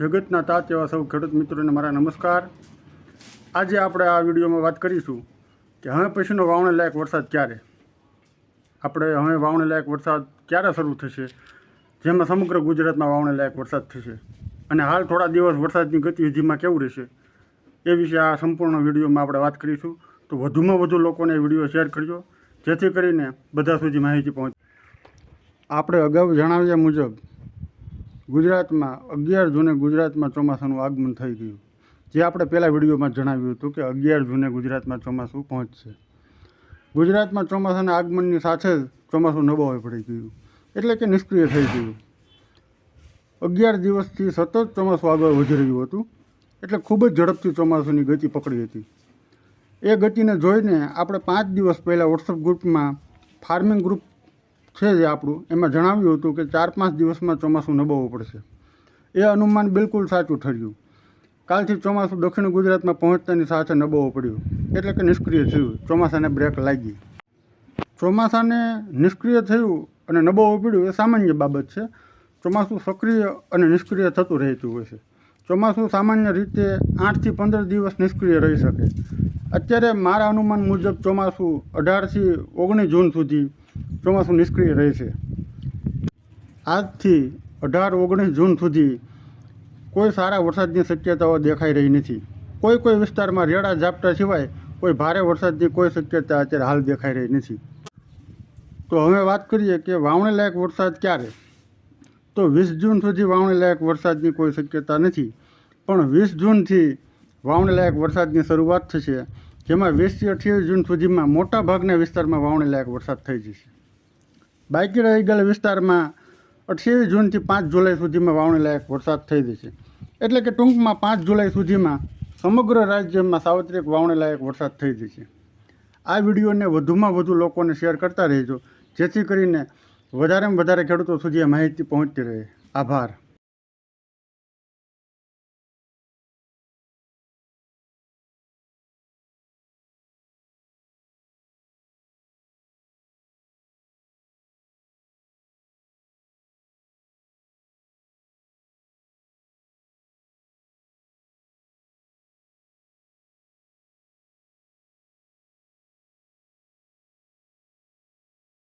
જગતના તાત એવા સૌ ખેડૂત મિત્રોને મારા નમસ્કાર. આજે આપણે આ વિડીયોમાં વાત કરીશું કે હવે પછીનો વાવણી લાયક વરસાદ ક્યારે? આપણે હવે વાવણી લાયક વરસાદ ક્યારે શરૂ થશે? જેમાં સમગ્ર ગુજરાતમાં વાવણી લાયક વરસાદ થશે. અને હાલ થોડા દિવસ વરસાદની ગતિવિધિમાં કેવું રહેશે? એ વિશે આ સંપૂર્ણ વિડીયોમાં આપણે વાત કરીશું. તો વધુમાં વધુ લોકોને વીડિયો શેર કરજો. જેથી કરીને બધા સુધી માહિતી પહોંચે. આપણે અગાઉ જણાવ્યા મુજબ ગુજરાતમાં, અગિયાર જૂને ગુજરાતમાં ચોમાસાનું આગમન થઈ ગયું. જે આપણે પહેલાં વિડીયોમાં જણાવ્યું હતું કે અગિયાર જૂને ગુજરાતમાં ચોમાસું પહોંચશે. ગુજરાતમાં ચોમાસાના આગમનની સાથે જ ચોમાસું નબળું પડી ગયું. એટલે કે નિષ્ક્રિય થઈ ગયું. અગિયાર દિવસથી સતત ચોમાસું આગળ વધી રહ્યું હતું. એટલે ખૂબ જ ઝડપથી ચોમાસાની ગતિ પકડી હતી. એ ગતિને જોઈને આપણે પાંચ દિવસ પહેલાં વોટ્સઅપ ગ્રુપમાં ફાર્મિંગ ગ્રુપ છે જે આપણું. એમાં જણાવ્યું હતું કે ચાર પાંચ દિવસમાં ચોમાસું નબળવું પડશે. એ અનુમાન બિલકુલ સાચું ઠર્યું. કાલથી ચોમાસું દક્ષિણ ગુજરાતમાં પહોંચતાની સાથે નબળવું પડ્યું. એટલે કે નિષ્ક્રિય થયું. ચોમાસાને બ્રેક લાગી. ચોમાસાને નિષ્ક્રિય થયું અને નબળવું પડ્યું એ સામાન્ય બાબત છે. ચોમાસું સક્રિય અને નિષ્ક્રિય થતું રહેતું હોય છે. ચોમાસું સામાન્ય રીતે આઠથી પંદર દિવસ નિષ્ક્રિય રહી શકે. અત્યારે મારા અનુમાન મુજબ ચોમાસું અઢારથી ઓગણીસ જૂન સુધી ચોમાસું નિષ્ક્રિય રહે છે. આજથી અઢાર, ઓગણીસ જૂન સુધી કોઈ સારા વરસાદની શક્યતાઓ દેખાઈ રહી નથી. કોઈ કોઈ વિસ્તારમાં રેડા ઝાપટા સિવાય કોઈ ભારે વરસાદની કોઈ શક્યતા અત્યારે હાલ દેખાઈ રહી નથી. તો હવે વાત કરીએ કે વાવણી લાયક વરસાદ ક્યારે? તો વીસ જૂન સુધી વાવણી લાયક વરસાદની કોઈ શક્યતા નથી. પણ વીસ જૂનથી વાવણી લાયક વરસાદની શરૂઆત થશે, જેમાં વીસથી અઠ્યાવીસ જૂન સુધીમાં મોટા ભાગના વિસ્તારમાં વાવણી લાયક વરસાદ થઈ જશે. બાકી રહી ગયેલા વિસ્તારમાં અઠ્યાવીસ જૂનથી પાંચ જુલાઈ સુધીમાં વાવણી લાયક વરસાદ થઈ જશે એટલે કે ટૂંકમાં પાંચ જુલાઈ સુધીમાં સમગ્ર રાજ્યમાં સાર્વત્રિક વાવણી લાયક વરસાદ થઈ જશે આ વિડીયોને વધુમાં વધુ લોકોને શેર કરતા રહેજો, જેથી કરીને વધારેમાં વધારે ખેડૂતો સુધી આ માહિતી પહોંચતી રહે. આભાર.